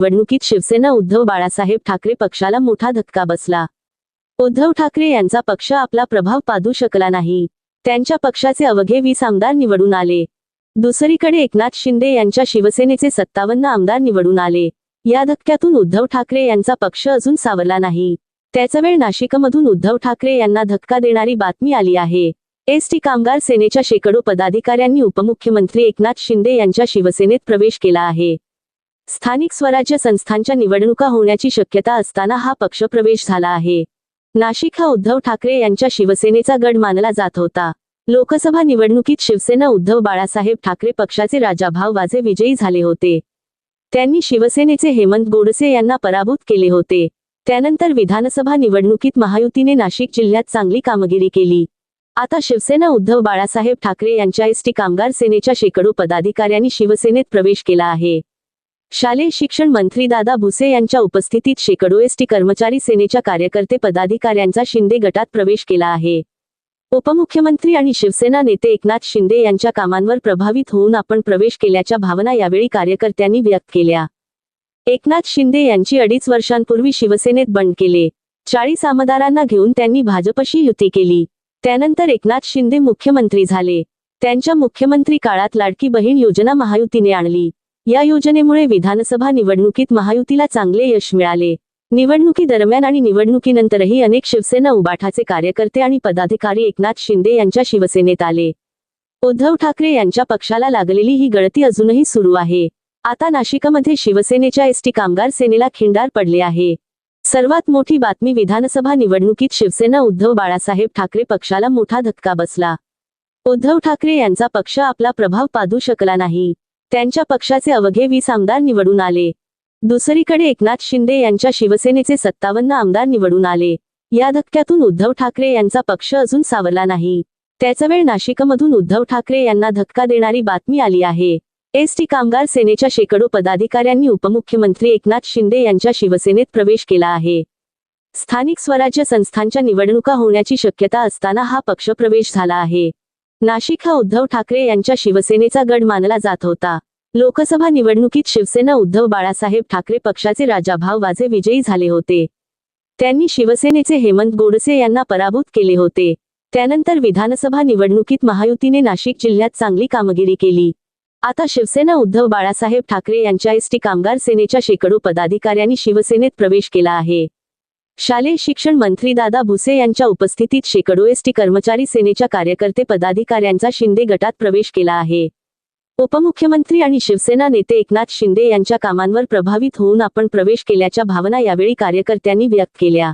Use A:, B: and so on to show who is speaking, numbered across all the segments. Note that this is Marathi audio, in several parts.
A: निवडणुकीत शिवसेना उद्धव बाळासाहेब ठाकरे पक्षाला मोठा धक्का बसला. उद्धव ठाकरे यांचा पक्ष आपला प्रभाव पादू शकला नाही. त्यांच्या पक्षाचे अवघे वीस आमदार निवडून आले. दुसरीकडे एकनाथ शिंदे यांच्या शिवसेनेचे सत्तावन्न आमदार निवडून आले. या धक्क्यातून उद्धव ठाकरे यांचा पक्ष अजून सावरला नाही. त्याचा वेळ नाशिकमधून उद्धव ठाकरे यांना धक्का देणारी बातमी आली आहे. एसटी कामगार सेनेच्या शेकडो पदाधिकाऱ्यांनी उपमुख्यमंत्री एकनाथ शिंदे यांच्या शिवसेनेत प्रवेश केला आहे. स्थानिक स्वराज्य संस्थांच्या निवडणुका होण्याची शक्यता असताना हा पक्षप्रवेश झाला आहे. नाशिक हा उद्धव ठाकरे यांच्या शिवसेनेचा गड मानला जात होता. लोकसभा निवडणुकीत शिवसेना उद्धव बाळासाहेब ठाकरे पक्षाचे राजाभाव वाजे विजयी झाले होते. त्यांनी शिवसेनेचे हेमंत गोडसे यांना पराभूत केले होते. त्यानंतर विधानसभा निवडणुकीत महायुतीने नाशिक जिल्ह्यात चांगली कामगिरी केली. आता शिवसेना उद्धव बाळासाहेब ठाकरे यांच्या एसटी कामगार सेनेच्या शेकडो पदाधिकाऱ्यांनी शिवसेनेत प्रवेश केला आहे. शालेय शिक्षण मंत्री दादा भुसे यांच्या उपस्थितीत शेकडो एसटी कर्मचारी सेनेच्या कार्यकर्ते पदाधिकाऱ्यांचा शिंदे गटात प्रवेश केला आहे. उपमुख्यमंत्री आणि शिवसेना नेते एकनाथ शिंदे यांच्या कामांवर प्रभावित होऊन आपण प्रवेश केल्याच्या भावना यावेळी कार्यकर्त्यांनी व्यक्त केल्या. एकनाथ शिंदे यांची अडीच वर्षांपूर्वी शिवसेनेत बंड केले. चाळीस आमदारांना घेऊन त्यांनी भाजपशी युती केली. त्यानंतर एकनाथ शिंदे मुख्यमंत्री झाले. त्यांच्या मुख्यमंत्री काळात लाडकी बहीण योजना महायुतीने आणली. या योजनेमुळे विधानसभा निवडणुकीत महायुतीला चांगले यश मिळाले. निवडणुकीदरम्यान आणि निवडणुकीनंतरही अनेक शिवसेना उबाठाचे कार्यकर्ते आणि पदाधिकारी एकनाथ शिंदे यांच्या शिवसेनेत आले. उद्धव ठाकरे यांच्या पक्षाला लागलेली ही गळती अजूनही सुरू आहे. आता नाशिकमध्ये शिवसेनेच्या एसटी कामगार सेनेला खिंडार पडले आहे. सर्वात मोठी बातमी विधानसभा निवडणुकीत शिवसेना उद्धव बाळासाहेब ठाकरे पक्षाला मोठा धक्का बसला. उद्धव ठाकरे यांचा पक्ष आपला प्रभाव पादू शकला नाही. त्यांच्या पक्षाचे अवघे वीस आमदार निवडून आले. दुसरीकडे एकनाथ शिंदे यांच्या शिवसेनेचे सत्तावन्न आमदार निवडून आले. या धक्क्यातून उद्धव ठाकरे यांचा पक्ष अजून सावरला नाही. त्याचा वेळ नाशिकमधून उद्धव ठाकरे यांना धक्का देणारी बातमी आली आहे. एसटी कामगार सेनेच्या शेकडो पदाधिकाऱ्यांनी उपमुख्यमंत्री एकनाथ शिंदे यांच्या शिवसेनेत प्रवेश केला आहे. स्थानिक स्वराज्य संस्थांच्या निवडणुका होण्याची शक्यता असताना हा पक्षप्रवेश झाला आहे. नाशिक हा उद्धव ठाकरे यांच्या शिवसेनेचा गड मानला जात होता. लोकसभा निवडणुकीत शिवसेना उद्धव बाळासाहेब ठाकरे पक्षाचे राजाभाव वाजे विजयी झाले होते. त्यांनी शिवसेनेचे हेमंत गोडसे यांना पराभूत केले होते. त्यानंतर विधानसभा निवडणुकीत महायुतीने नाशिक जिल्ह्यात चांगली कामगिरी केली. आता शिवसेना उद्धव बाळासाहेब ठाकरे यांच्या एसटी कामगार सेनेच्या शेकडो पदाधिकाऱ्यांनी शिवसेनेत प्रवेश केला आहे. शालेय शिक्षण मंत्री दादा भुसे यांच्या उपस्थितीत शेकडो एसटी कर्मचारी सेनेच्या कार्यकर्ते पदाधिकाऱ्यांचा शिंदे गटात प्रवेश केला आहे. उपमुख्यमंत्री आणि शिवसेना नेते एकनाथ शिंदे यांच्या कामांवर प्रभावित होऊन आपण प्रवेश केल्याच्या भावना यावेळी कार्यकर्त्यांनी व्यक्त केल्या.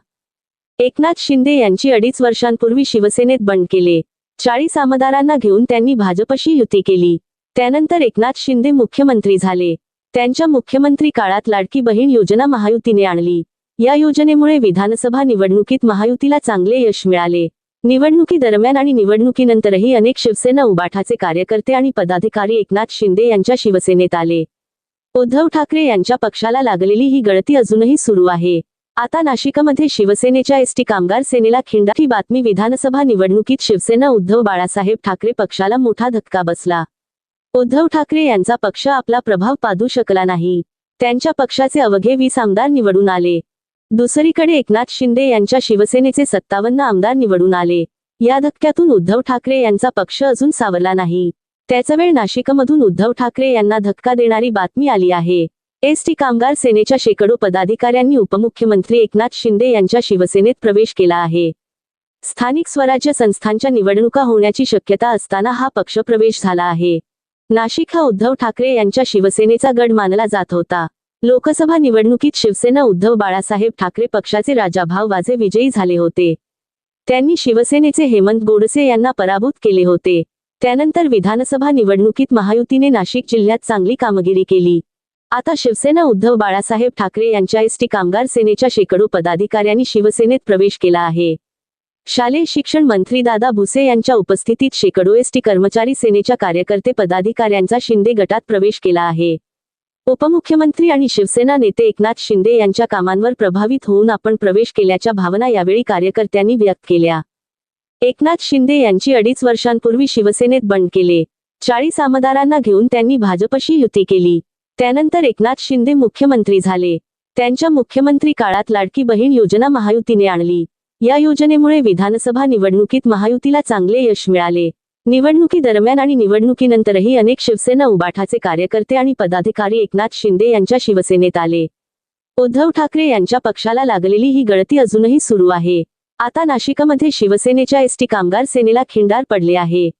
A: एकनाथ शिंदे यांची अडीच वर्षांपूर्वी शिवसेनेत बंड केले. चाळीस आमदारांना घेऊन त्यांनी भाजपशी युती केली. त्यानंतर एकनाथ शिंदे मुख्यमंत्री झाले. त्यांच्या मुख्यमंत्री काळात लाडकी बहीण योजना महायुतीने आणली. या योजनेमुळे विधानसभा निवडणुकीत महायुतीला चांगले यश मिळाले. निवडणुकी दरम्यान आणि निवडणुकीनंतरही अनेक शिवसेना उबाठाचे कार्यकर्ते आणि पदाधिकारी एकनाथ शिंदे यांच्या शिवसेनेत आले. उद्धव ठाकरे यांच्या पक्षाला लागलेली ही गळती अजूनही सुरू आहे. आता नाशिकमध्ये शिवसेनेच्या एसटी कामगार सेनेला खिंडा ही बातमी विधानसभा निवडणुकीत शिवसेना उद्धव बाळासाहेब ठाकरे पक्षाला मोठा धक्का बसला. उद्धव ठाकरे यांचा पक्ष आपला प्रभाव पादू शकला नाही. त्यांच्या पक्षाचे अवघे वीस आमदार निवडून आले. दुसरीकडे एकनाथ शिंदे यांच्या शिवसेनेचे सत्तावन्न आमदार निवडून आले. या धक्क्यातून उद्धव ठाकरे यांचा पक्ष अजून सावरला नाही. त्याचा वेळ नाशिकमधून उद्धव ठाकरे यांना धक्का देणारी बातमी आली आहे. एसटी कामगार सेनेच्या शेकडो पदाधिकाऱ्यांनी उपमुख्यमंत्री एकनाथ शिंदे यांच्या शिवसेनेत प्रवेश केला आहे. स्थानिक स्वराज्य संस्थांच्या निवडणुका होण्याची शक्यता असताना हा पक्ष प्रवेश झाला आहे. नाशिक हा उद्धव ठाकरे यांच्या शिवसेनेचा गड मानला जात होता. लोकसभा निवडणुकीत शिवसेना उद्धव बाळासाहेब ठाकरे पक्षाचे राजाभाव वाजे विजयी झाले होते. त्यांनी शिवसेनेचे हेमंत गोडसे यांना पराभूत केले होते. त्यानंतर विधानसभा निवडणुकीत महायुतीने नाशिक जिल्ह्यात चांगली कामगिरी केली. आता शिवसेना उद्धव बाळासाहेब ठाकरे यांच्या एसटी कामगार सेनेच्या शेकडो पदाधिकाऱ्यांनी शिवसेनेत प्रवेश केला आहे. शालेय शिक्षण मंत्री दादा भुसे यांच्या उपस्थितीत शेकडो एसटी कर्मचारी सेनेच्या कार्यकर्ते पदाधिकाऱ्यांचा शिंदे गटात प्रवेश केला आहे. उपमुख्यमंत्री आणि शिवसेना नेते एकनाथ शिंदे यांच्या कामांवर प्रभावित होऊन आपण प्रवेश केल्याच्या भावना यावेळी कार्यकर्त्यांनी व्यक्त केल्या. एकनाथ शिंदे यांची अडीच वर्षांपूर्वी शिवसेनेत बंड केले. चाळीस आमदारांना घेऊन त्यांनी भाजपशी युती केली. त्यानंतर एकनाथ शिंदे मुख्यमंत्री झाले. त्यांच्या मुख्यमंत्री काळात लाडकी बहीण योजना महायुतीने आणली. या योजनेमुळे विधानसभा निवडणुकीत महायुतीला चांगले यश मिळाले. निवडणुकी दरम्यान आणि निवडणुकीनंतरही अनेक शिवसेना उबाठाचे कार्यकर्ते आणि पदाधिकारी एकनाथ शिंदे यांच्या शिवसेनेत आले. उद्धव ठाकरे यांच्या पक्षाला लागलेली ही गळती अजूनही सुरू आहे. आता नाशिकमध्ये शिवसेनेच्या एसटी कामगार सेनेला खिंडार पडले आहे.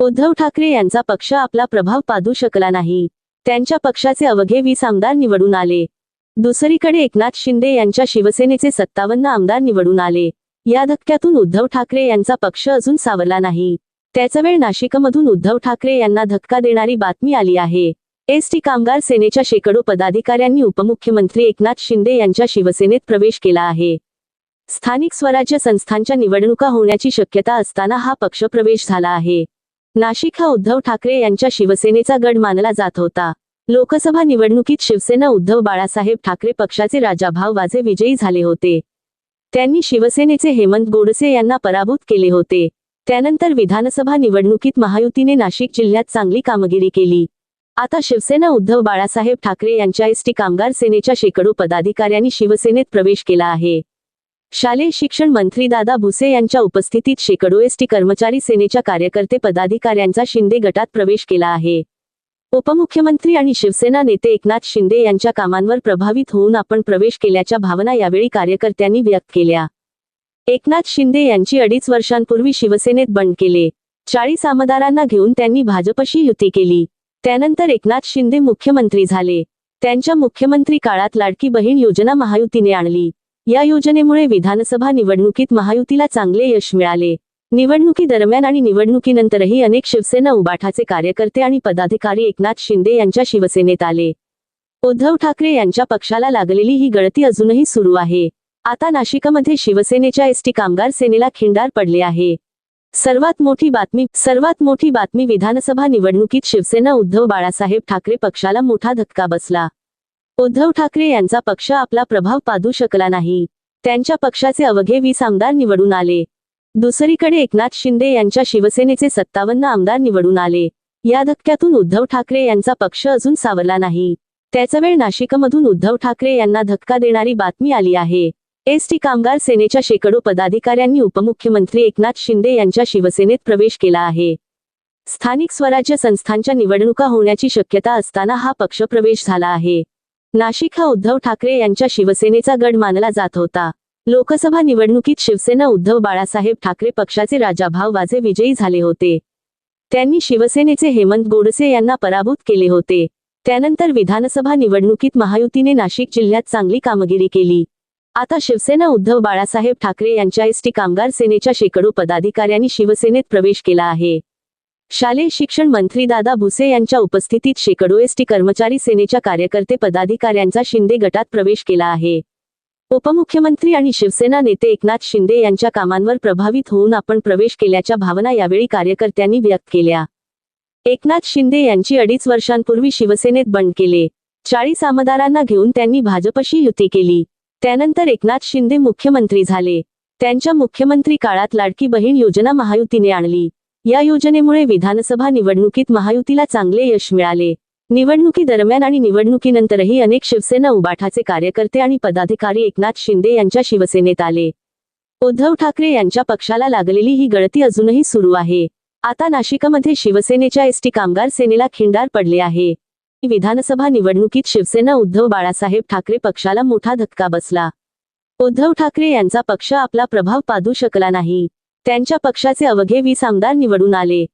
A: उद्धव ठाकरे यांचा पक्ष आपला प्रभाव पादू शकला नाही. त्यांच्या पक्षाचे अवघे वीस आमदार निवडून आले. दुसरीकडे एकनाथ शिंदे यांच्या शिवसेनेचे सत्तावन्न आमदार निवडून आले. या धक्क्यातून उद्धव ठाकरे यांचा पक्ष अजून सावरला नाही. त्याचा वेळ नाशिकमधून उद्धव ठाकरे यांना धक्का देणारी बातमी आली आहे. एसटी कामगार सेनेच्या शेकडो पदाधिकाऱ्यांनी उपमुख्यमंत्री एकनाथ शिंदे यांच्या शिवसेनेत प्रवेश केला आहे. स्थानिक स्वराज्य संस्थांच्या निवडणुका होण्याची शक्यता असताना हा पक्ष प्रवेश झाला आहे. नाशिक हा उद्धव ठाकरे यांच्या शिवसेनेचा गड मानला जात होता. लोकसभा निवडणुकीत शिवसेना उद्धव बाळासाहेब ठाकरे पक्षाचे राजाभाव वाजे विजयी झाले होते. त्यांनी शिवसेनेचे हेमंत गोडसे यांना पराभूत केले होते. त्यानंतर विधानसभा निवडणुकीत महायुतीने नाशिक जिल्ह्यात चांगली कामगिरी केली. आता शिवसेना उद्धव बाळासाहेब ठाकरे यांच्या एसटी कामगार सेनेच्या शेकडो पदाधिकाऱ्यांनी शिवसेनेत प्रवेश केला आहे. शालेय शिक्षण मंत्री दादा भुसे यांच्या उपस्थितीत शेकडो एसटी कर्मचारी सेनेच्या कार्यकर्ते पदाधिकाऱ्यांचा शिंदे गटात प्रवेश केला आहे. उपमुख्यमंत्री आणि शिवसेना नेते एकनाथ शिंदे यांच्या कामांवर प्रभावित होऊन आपण प्रवेश केल्याच्या भावना यावेळी कार्यकर्त्यांनी व्यक्त केल्या. एकनाथ शिंदे यांची अडीच वर्षांपूर्वी शिवसेनेत बंड केले. चाळीस आमदारांना घेऊन त्यांनी भाजपशी युती केली. त्यानंतर एकनाथ शिंदे मुख्यमंत्री झाले. त्यांच्या मुख्यमंत्री काळात लाडकी बहीण योजना महायुतीने आणली. या योजनेमुळे विधानसभा निवडणुकीत महायुतीला चांगले यश मिळाले. निवडणुकी दरम्यान आणि निवडणुकीनंतरही अनेक शिवसेना उबाठाचे कार्यकर्ते आणि पदाधिकारी एकनाथ शिंदे यांच्या शिवसेनेत आले. उद्धव ठाकरे यांच्या पक्षाला लागलेली ही गळती अजूनही सुरू आहे. आता नाशिकमध्ये शिवसेनेच्या एसटी कामगार सेनेला खिंडार पडले आहे. सर्वात मोठी बातमी सर्वात मोठी बातमी विधानसभा निवडणुकीत शिवसेना उद्धव बाळासाहेब ठाकरे पक्षाला मोठा धक्का बसला. उद्धव ठाकरे यांचा पक्ष आपला प्रभाव पादू शकला नाही. त्यांच्या पक्षाचे अवघे वीस आमदार निवडून आले. दुसरीकडे एकनाथ शिंदे यांच्या शिवसेनेचे सत्तावन्न आमदार निवडून आले. या धक्क्यातून उद्धव ठाकरे यांचा पक्ष अजून सावरला नाही. त्याचा वेळ नाशिकमधून उद्धव ठाकरे यांना धक्का देणारी बातमी आली आहे. एसटी कामगार सेनेच्या शेकडो पदाधिकाऱ्यांनी उपमुख्यमंत्री एकनाथ शिंदे यांच्या शिवसेनेत प्रवेश केला आहे. स्थानिक स्वराज्य संस्थांच्या निवडणुका होण्याची शक्यता असताना हा पक्ष प्रवेश झाला आहे. नाशिक हा उद्धव ठाकरे यांच्या शिवसेनेचा गड मानला जात होता. लोकसभा निवडणुकीत शिवसेना उद्धव बाळासाहेब ठाकरे पक्षाचे राजाभाव वाजे विजयी झाले होते. त्यांनी शिवसेनेचे हेमंत गोडसे यांना पराभूत केले होते. त्यानंतर विधानसभा निवडणुकीत महायुतीने नाशिक जिल्ह्यात चांगली कामगिरी केली. आता शिवसेना उद्धव बाळासाहेब ठाकरे यांच्या एसटी कामगार सेनेच्या शेकडो पदाधिकाऱ्यांनी शिवसेनेत प्रवेश केला आहे. शालेय शिक्षण मंत्री दादा भुसे यांच्या उपस्थितीत शेकडो एसटी कर्मचारी सेनेच्या कार्यकर्ते पदाधिकाऱ्यांचा शिंदे गटात प्रवेश केला आहे. उपमुख्यमंत्री आणि शिवसेना नेते एकनाथ शिंदे यांच्या कामांवर प्रभावित होऊन आपण प्रवेश केल्याच्या भावना यावेळी कार्यकर्त्यांनी व्यक्त केल्या. एकनाथ शिंदे यांची अडीच वर्षांपूर्वी शिवसेनेत बंड केले. चाळीस आमदारांना घेऊन त्यांनी भाजपशी युती केली. त्यानंतर एकनाथ शिंदे मुख्यमंत्री झाले. त्यांच्या मुख्यमंत्री काळात लाडकी बहीण योजना महायुतीने आणली. या योजनेमुळे विधानसभा निवडणुकीत महायुतीला चांगले यश मिळाले. निवडणुकीदरम्यान आणि निवडणुकीनंतरही अनेक शिवसेना उबाठाचे कार्यकर्ते आणि पदाधिकारी एकनाथ शिंदे यांच्या शिवसेनेत आले. उद्धव ठाकरे यांच्या पक्षाला लागलेली ही गळती अजूनही सुरू आहे. आता नाशिकमध्ये शिवसेनेच्या एसटी कामगार सेनेला खिंडार पडले आहे. विधानसभा निवडणुकीत शिवसेना उद्धव बाळासाहेब ठाकरे पक्षाला मोठा धक्का बसला. उद्धव ठाकरे यांचा पक्ष आपला प्रभाव पादू शकला नाही. त्यांच्या पक्षाचे अवघे वीस आमदार निवडून आले.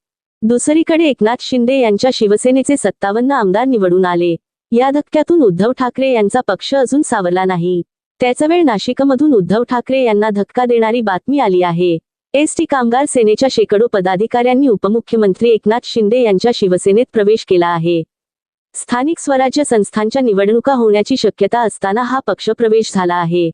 A: दुसरीकडे एकनाथ शिंदे यांच्या शिवसेनेचे सत्तावन्न आमदार निवडून आले. या धक्क्यातून उद्धव ठाकरे यांचा पक्ष अजून सावरला नाही. त्याचा वेळ नाशिकमधून उद्धव ठाकरे यांना धक्का देणारी बातमी आली आहे. एसटी कामगार सेनेच्या शेकडो पदाधिकाऱ्यांनी उपमुख्यमंत्री एकनाथ शिंदे यांच्या शिवसेनेत प्रवेश केला आहे. स्थानिक स्वराज्य संस्थांच्या निवडणुका होण्याची शक्यता असताना हा पक्ष प्रवेश झाला आहे.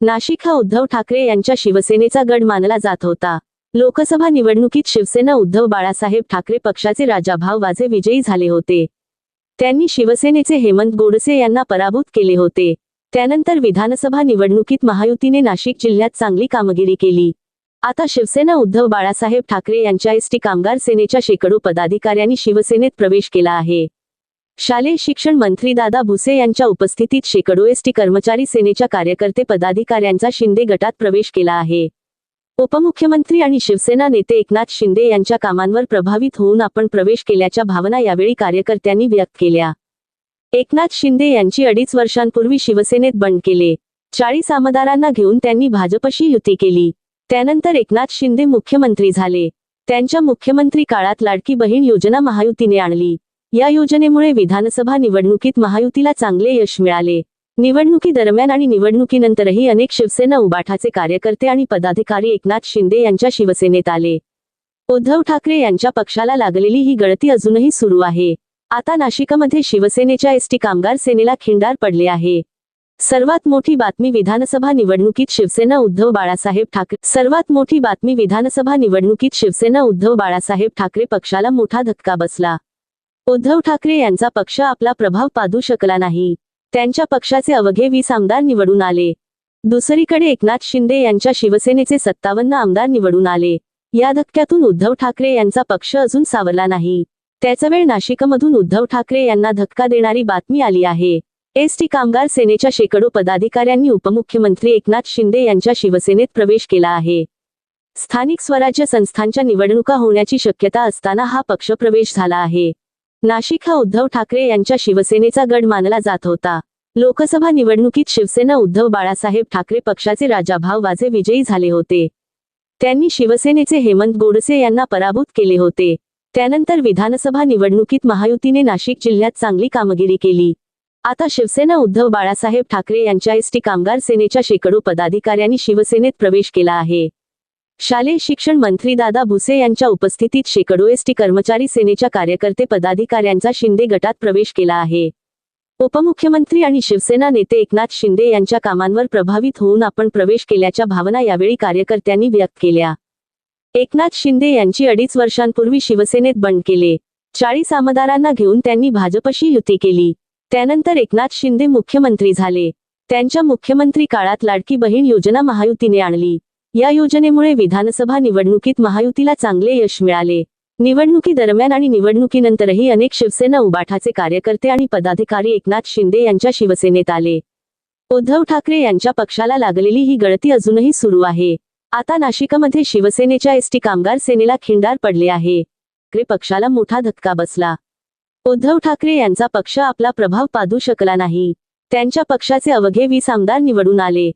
A: नाशिक हा उद्धव ठाकरे यांच्या शिवसेनेचा गड मानला जात होता. लोकसभा निवडणुकीत शिवसेना उद्धव बाळासाहेब ठाकरे पक्षाचे राजाभाव वाजे विजयी झाले होते. त्यांनी शिवसेनेचे हेमंत गोडसे यांना पराभूत केले होते. त्यानंतर विधानसभा निवडणुकीत महायुतीने नाशिक जिल्ह्यात चांगली कामगिरी केली. आता शिवसेना उद्धव बाळासाहेब ठाकरे यांच्या एसटी कामगार सेनेच्या शेकडो पदाधिकाऱ्यांनी शिवसेनेत प्रवेश केला आहे. शालेय शिक्षण मंत्री दादा भुसे यांच्या उपस्थितीत शेकडो एसटी कर्मचारी सेनेच्या कार्यकर्ते पदाधिकाऱ्यांचा शिंदे गटात प्रवेश केला आहे. उपमुख्यमंत्री आणि शिवसेना नेते एकनाथ शिंदे यांच्या कामांवर प्रभावित होऊन आपण प्रवेश केल्याच्या भावना यावेळी कार्यकर्त्यांनी व्यक्त केल्या. एकनाथ शिंदे यांची अडीच वर्षांपूर्वी शिवसेनेत बंड केले. चाळीस आमदारांना घेऊन त्यांनी भाजपशी युती केली. त्यानंतर एकनाथ शिंदे मुख्यमंत्री झाले. त्यांच्या मुख्यमंत्री काळात लाडकी बहीण योजना महायुतीने आणली. या योजनेमुळे विधानसभा निवडणुकीत महायुतीला चांगले यश मिळाले. निवडणुकी दरम्यान आणि निवडणुकीनंतरही अनेक शिवसेना उबाठाचे कार्यकर्ते आणि पदाधिकारी एकनाथ शिंदे यांच्या शिवसेनेत आले. उद्धव ठाकरे यांच्या पक्षाला लागलेली ही गळती अजूनही सुरू आहे. आता नाशिकमध्ये शिवसेनेच्या एसटी कामगार सेनेला खिंडार पडले आहे. सर्वात मोठी बातमी विधानसभा निवडणुकीत शिवसेना उद्धव बाळासाहेब ठाकरे सर्वात मोठी बातमी विधानसभा निवडणुकीत शिवसेना उद्धव बाळासाहेब ठाकरे पक्षाला मोठा धक्का बसला. उद्धव ठाकरे यांचा पक्ष आपला प्रभाव पादू शकला नाही. त्यांच्या पक्षाचे अवघे वीस आमदार निवडून आले. दुसरीकडे एकनाथ शिंदे यांच्या शिवसेनेचे सत्तावन्न आमदार निवडून आले. या धक्क्यातून उद्धव ठाकरे यांचा पक्ष अजून सावरला नाही. त्याचा वेळ नाशिकमधून उद्धव ठाकरे यांना धक्का देणारी बातमी आली आहे. एसटी कामगार सेनेच्या शेकडो पदाधिकाऱ्यांनी उपमुख्यमंत्री एकनाथ शिंदे यांच्या शिवसेनेत प्रवेश केला आहे. स्थानिक स्वराज्य संस्थांच्या निवडणुका होण्याची शक्यता असताना हा पक्षप्रवेश झाला आहे. नाशिक हा उद्धव ठाकरे यांच्या शिवसेनेचा गड मानला जात होता. लोकसभा निवडणुकीत शिवसेना उद्धव बाळासाहेब ठाकरे पक्षाचे राजाभाव वाजे विजयी झाले होते. त्यांनी शिवसेनेचे हेमंत गोडसे यांना पराभूत केले होते. त्यानंतर विधानसभा निवडणुकीत महायुतीने नाशिक जिल्ह्यात चांगली कामगिरी केली. आता शिवसेना उद्धव बाळासाहेब ठाकरे यांच्या एसटी कामगार सेनेच्या शेकडो पदाधिकाऱ्यांनी शिवसेनेत प्रवेश केला आहे. शालेय शिक्षण मंत्री दादा भुसे यांच्या उपस्थितीत शेकडो एसटी कर्मचारी सेनेच्या कार्यकर्ते पदाधिकाऱ्यांचा शिंदे गटात प्रवेश केला आहे. उपमुख्यमंत्री आणि शिवसेना नेते एकनाथ शिंदे यांच्या कामांवर प्रभावित होऊन आपण प्रवेश केल्याच्या भावना यावेळी कार्यकर्त्यांनी व्यक्त केल्या. एकनाथ शिंदे यांची अडीच वर्षांपूर्वी शिवसेनेत बंड केले. चाळीस आमदारांना घेऊन त्यांनी भाजपशी युती केली. त्यानंतर एकनाथ शिंदे मुख्यमंत्री झाले. त्यांच्या मुख्यमंत्री काळात लाडकी बहीण योजना महायुतीने आणली. या योजनेमुळे विधानसभा निवडणुकीत महायुतीला चांगले यश मिळाले. निवडणुकी दरम्यान आणि निवडणुकीनंतरही अनेक शिवसेना उबाठाचे कार्यकर्ते आणि पदाधिकारी एकनाथ शिंदे यांच्या शिवसेनेत आले. उद्धव ठाकरे यांच्या पक्षाला लागलेली ही गळती अजूनही सुरू आहे. आता नाशिकमध्ये शिवसेनेच्या एसटी कामगार सेनेला खिंडार पडले आहे. ठाकरे पक्षाला मोठा धक्का बसला. उद्धव ठाकरे यांचा पक्ष आपला प्रभाव पादू शकला नाही. त्यांच्या पक्षाचे अवघे वीस आमदार निवडून आले.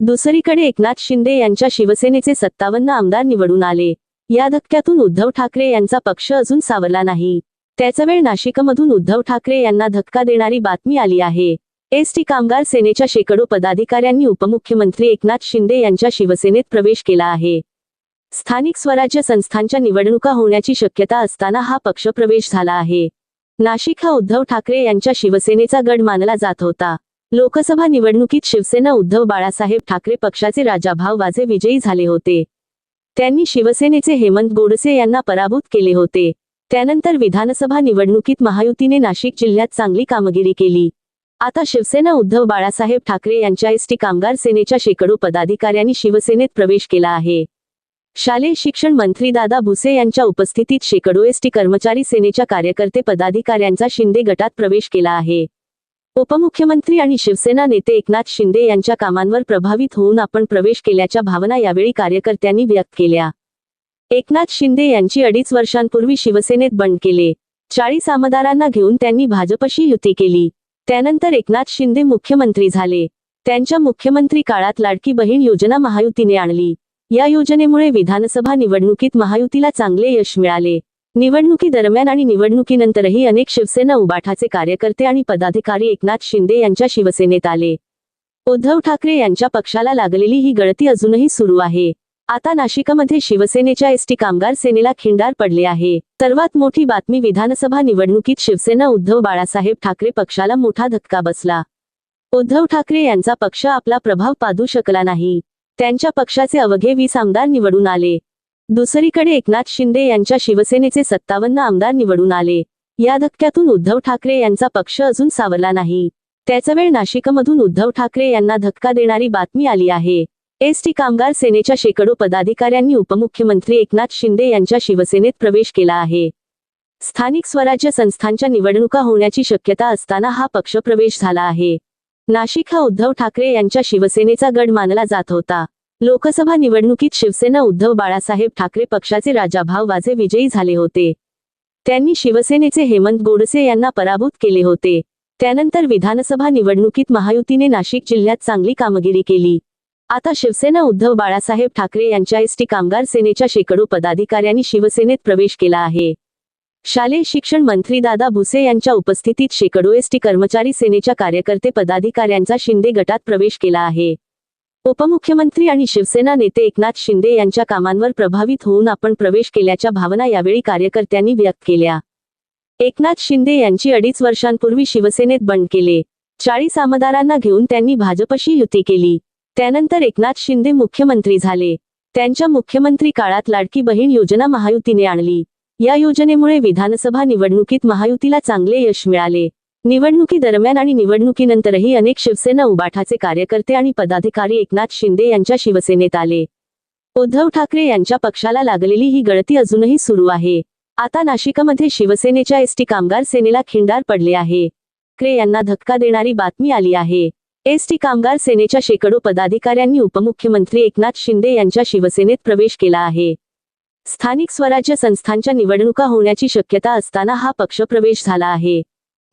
A: दुसरीकडे एकनाथ शिंदे यांच्या शिवसेनेचे सत्तावन्न आमदार निवडून आले. या धक्क्यातून उद्धव ठाकरे यांचा पक्ष अजून सावरला नाही. त्याचा वेळ नाशिकमधून उद्धव ठाकरे यांना धक्का देणारी बातमी आली आहे. एसटी कामगार सेनेच्या शेकडो पदाधिकाऱ्यांनी उपमुख्यमंत्री एकनाथ शिंदे यांच्या शिवसेनेत प्रवेश केला आहे. स्थानिक स्वराज्य संस्थांच्या निवडणुका होण्याची शक्यता असताना हा पक्ष प्रवेश झाला आहे. नाशिक हा उद्धव ठाकरे यांच्या शिवसेनेचा गड मानला जात होता. लोकसभा निवडणुकीत शिवसेना उद्धव बाळासाहेब ठाकरे पक्षाचे राजाभाव वाजे विजयी झाले होते. त्यांनी शिवसेनेचे हेमंत गोडसे यांना पराभूत केले होते. त्यानंतर विधानसभा निवडणुकीत महायुतीने नाशिक जिल्ह्यात चांगली कामगिरी केली. आता शिवसेना उद्धव बाळासाहेब ठाकरे यांच्या एसटी कामगार सेनेच्या शेकडो पदाधिकाऱ्यांनी शिवसेनेत प्रवेश केला आहे. शालेय शिक्षण मंत्री दादा भुसे यांच्या उपस्थितीत शेकडो एसटी कर्मचारी सेनेच्या कार्यकर्ते पदाधिकाऱ्यांचा शिंदे गटात प्रवेश केला आहे. उपमुख्यमंत्री आणि शिवसेना नेते एकनाथ शिंदे यांच्या कामांवर प्रभावित होऊन आपण प्रवेश केल्याच्या भावना यावेळी कार्यकर्त्यांनी व्यक्त केल्या. एकनाथ शिंदे यांची अडीच वर्षांपूर्वी शिवसेनेत बंड केले. चाळीस आमदारांना घेऊन त्यांनी भाजपशी युती केली. त्यानंतर एकनाथ शिंदे मुख्यमंत्री झाले. त्यांच्या मुख्यमंत्री काळात लाडकी बहीण योजना महायुतीने आणली. या योजनेमुळे विधानसभा निवडणुकीत महायुतीला चांगले यश मिळाले. निवडणुकी दरम्यान आणि निवडणुकीनंतरही अनेक शिवसेना उबाठाचे कार्यकर्ते आणि पदाधिकारी एकनाथ शिंदे यांच्या शिवसेनेत आले. उद्धव ठाकरे यांच्या पक्षाला लागलेली ही गळती अजूनही सुरू आहे. आता नाशिकमध्ये शिवसेनेच्या एसटी कामगार सेनेला खिंडार पडले आहे. सर्वात मोठी बातमी विधानसभा निवडणुकीत शिवसेना उद्धव बाळासाहेब ठाकरे पक्षाला मोठा धक्का बसला. उद्धव ठाकरे यांचा पक्ष आपला प्रभाव पादू शकला नाही. त्यांच्या पक्षाचे अवघे वीस आमदार निवडून आले. दुसरीकडे एकनाथ शिंदे यांच्या शिवसेनेचे सत्तावन्न आमदार निवडून आले. या धक्क्यातून उद्धव ठाकरे यांचा पक्ष अजून सावरला नाही. त्याचा वेळ नाशिकमधून उद्धव ठाकरे यांना धक्का देणारी बातमी आली आहे. एसटी कामगार सेनेच्या शेकडो पदाधिकाऱ्यांनी उपमुख्यमंत्री एकनाथ शिंदे यांच्या शिवसेनेत प्रवेश केला आहे. स्थानिक स्वराज्य संस्थांच्या निवडणुका होण्याची शक्यता असताना हा पक्ष प्रवेश झाला आहे. नाशिक हा उद्धव ठाकरे यांच्या शिवसेनेचा गड मानला जात होता. लोकसभा निवडणुकीत शिवसेना उद्धव बाळासाहेब ठाकरे पक्षाचे राजाभाव वाजे विजयी झाले होते. त्यांनी शिवसेनेचे हेमंत गोडसे यांना पराभूत केले होते. त्यानंतर विधानसभा निवडणुकीत महायुतीने नाशिक जिल्ह्यात चांगली कामगिरी केली. आता शिवसेना उद्धव बाळासाहेब ठाकरे यांच्या एसटी कामगार सेनेच्या शेकडो पदाधिकाऱ्यांनी शिवसेनेत प्रवेश केला आहे. शालेय शिक्षण मंत्री दादा भुसे यांच्या उपस्थितीत शेकडो एसटी कर्मचारी सेनेच्या कार्यकर्ते पदाधिकाऱ्यांचा शिंदे गटात प्रवेश केला आहे. उपमुख्यमंत्री आणि शिवसेना नेते एकनाथ शिंदे यांच्या कामांवर प्रभावित होऊन आपण प्रवेश केल्याच्या भावना यावेळी कार्यकर्त्यांनी व्यक्त केल्या. एकनाथ शिंदे यांची अडीच वर्षांपूर्वी शिवसेनेत बंड केले. चाळीस आमदारांना घेऊन त्यांनी भाजपशी युती केली. त्यानंतर एकनाथ शिंदे मुख्यमंत्री झाले. त्यांच्या मुख्यमंत्री काळात लाडकी बहीण योजना महायुतीने आणली. या योजनेमुळे विधानसभा निवडणुकीत महायुतीला चांगले यश मिळाले. निवडणुकीदरम्यान आणि निवडणुकीनंतरही अनेक शिवसेना उबाठाचे कार्यकर्ते आणि पदाधिकारी एकनाथ शिंदे यांच्या शिवसेनेत आले. उद्धव ठाकरे यांच्या पक्षाला लागलेली ही गळती अजूनही सुरू आहे. आता नाशिकमध्ये शिवसेनेच्या एसटी कामगार सेनेला खिंडार पडले आहे. ठाकरे यांना धक्का देणारी बातमी आली आहे. एसटी कामगार सेनेच्या शेकडो पदाधिकाऱ्यांनी उपमुख्यमंत्री एकनाथ शिंदे यांच्या शिवसेनेत प्रवेश केला आहे. स्थानिक स्वराज्य संस्थांच्या निवडणुका होण्याची शक्यता असताना हा पक्षप्रवेश झाला आहे.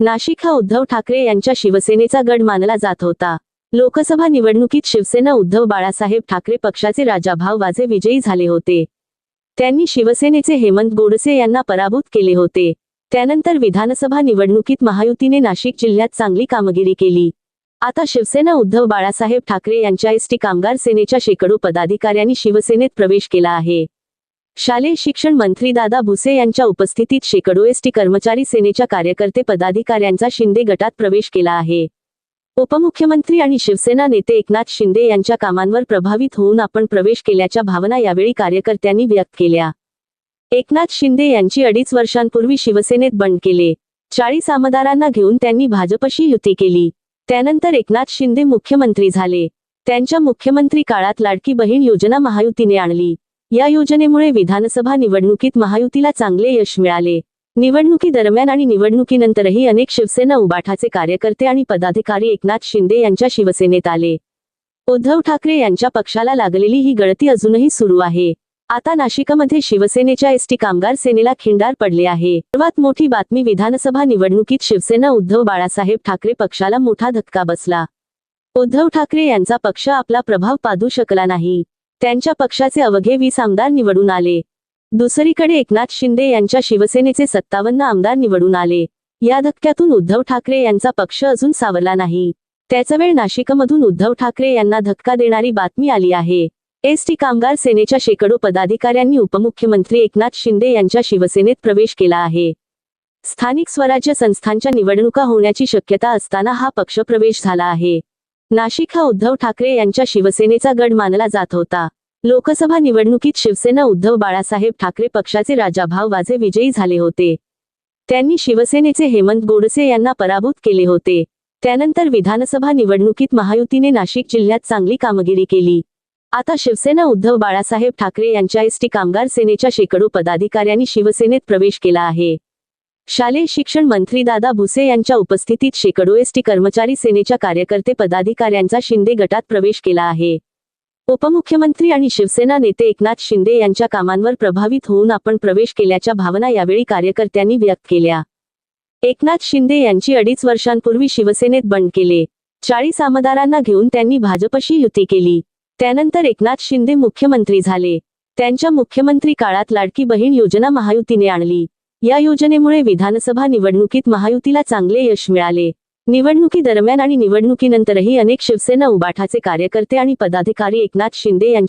A: नाशिक हा उद्धव ठाकरे यांच्या शिवसेनेचा गड मानला जात होता. लोकसभा निवडणुकीत शिवसेना उद्धव बाळासाहेब ठाकरे पक्षाचे राजाभाव वाजे विजयी झाले होते. त्यांनी शिवसेनेचे हेमंत गोडसे यांना पराभूत केले होते. त्यानंतर विधानसभा निवडणुकीत महायुतीने नाशिक जिल्ह्यात चांगली कामगिरी केली. आता शिवसेना उद्धव बाळासाहेब ठाकरे यांच्या एसटी कामगार सेनेच्या शेकडो पदाधिकाऱ्यांनी शिवसेनेत प्रवेश केला आहे. शालेय शिक्षण मंत्री दादा भुसे यांच्या उपस्थितीत शेकडो एसटी कर्मचारी सेनेच्या कार्यकर्ते पदाधिकाऱ्यांचा शिंदे गटात प्रवेश केला आहे. उपमुख्यमंत्री आणि शिवसेना नेते एकनाथ शिंदे यांच्या कामांवर प्रभावित होऊन आपण प्रवेश केल्याच्या भावना यावेळी कार्यकर्त्यांनी व्यक्त केल्या. एकनाथ शिंदे यांची अडीच वर्षांपूर्वी शिवसेनेत बंड केले. चाळीस आमदारांना घेऊन त्यांनी भाजपशी युती केली. त्यानंतर एकनाथ शिंदे मुख्यमंत्री झाले. त्यांच्या मुख्यमंत्री काळात लाडकी बहीण योजना महायुतीने आणली. या योजनेमुळे विधानसभा निवडणुकीत महायुतीला चांगले यश मिळाले. निवडणुकी दरम्यान आणि निवडणुकीनंतरही अनेक शिवसेना उबाठाचे कार्यकर्ते आणि पदाधिकारी एकनाथ शिंदे यांच्या शिवसेनेत आले. उद्धव ठाकरे यांच्या पक्षाला लागलेली ही गळती अजूनही सुरू आहे. आता नाशिकमध्ये शिवसेनेच्या एसटी कामगार सेनेला खिंडार पडले आहे. सर्वात मोठी बातमी विधानसभा निवडणुकीत शिवसेना उद्धव बाळासाहेब ठाकरे पक्षाला मोठा धक्का बसला. उद्धव ठाकरे यांचा पक्ष आपला प्रभाव पादू शकला नाही. त्यांच्या पक्षाचे अवघे वीस आमदार निवडून आले. दुसरीकडे एकनाथ शिंदे यांच्या शिवसेनेचे सत्तावन्न आमदार निवडून आले. या धक्क्यातून उद्धव ठाकरे यांचा पक्ष अजून सावरला नाही. त्याचा वेळ नाशिकमधून उद्धव ठाकरे यांना धक्का देणारी बातमी आली आहे. एसटी कामगार सेनेच्या शेकडो पदाधिकाऱ्यांनी उपमुख्यमंत्री एकनाथ शिंदे यांच्या शिवसेनेत प्रवेश केला आहे. स्थानिक स्वराज्य संस्थांच्या निवडणुका होण्याची शक्यता असताना हा पक्षप्रवेश झाला आहे. नाशिक हा उद्धव ठाकरे यांच्या शिवसेनेचा गड मानला जात होता. लोकसभा निवडणुकीत शिवसेना उद्धव बाळासाहेब ठाकरे पक्षाचे राजाभाव वाजे विजयी झाले होते. त्यांनी शिवसेनेचे हेमंत गोडसे यांना पराभूत केले होते. त्यानंतर विधानसभा निवडणुकीत महायुतीने नाशिक जिल्ह्यात चांगली कामगिरी केली. आता शिवसेना उद्धव बाळासाहेब ठाकरे यांच्या एसटी कामगार सेनेच्या शेकडो पदाधिकाऱ्यांनी शिवसेनेत प्रवेश केला आहे. शालेय शिक्षण मंत्री दादा भुसे यांच्या उपस्थितीत शेकडो एसटी कर्मचारी सेनेच्या कार्यकर्ते पदाधिकाऱ्यांचा शिंदे गटात प्रवेश केला आहे. उपमुख्यमंत्री आणि शिवसेना नेते एकनाथ शिंदे यांच्या कामांवर प्रभावित होऊन आपण प्रवेश केल्याच्या भावना यावेळी कार्यकर्त्यांनी व्यक्त केल्या. एकनाथ शिंदे यांची अडीच वर्षांपूर्वी शिवसेनेत बंड केले. चाळीस आमदारांना घेऊन त्यांनी भाजपशी युती केली. त्यानंतर एकनाथ शिंदे मुख्यमंत्री झाले. त्यांच्या मुख्यमंत्री काळात लाडकी बहीण योजना महायुतीने आणली. या योजनेमुळे विधानसभा निवडणुकीत महायुतीला चांगले यश मिळाले. निवडणुकी दरम्यान आणि निवडणुकीनंतरही अनेक शिवसेना उबाठाचे कार्यकर्ते आणि पदाधिकारी एकनाथ शिंदे यांच्या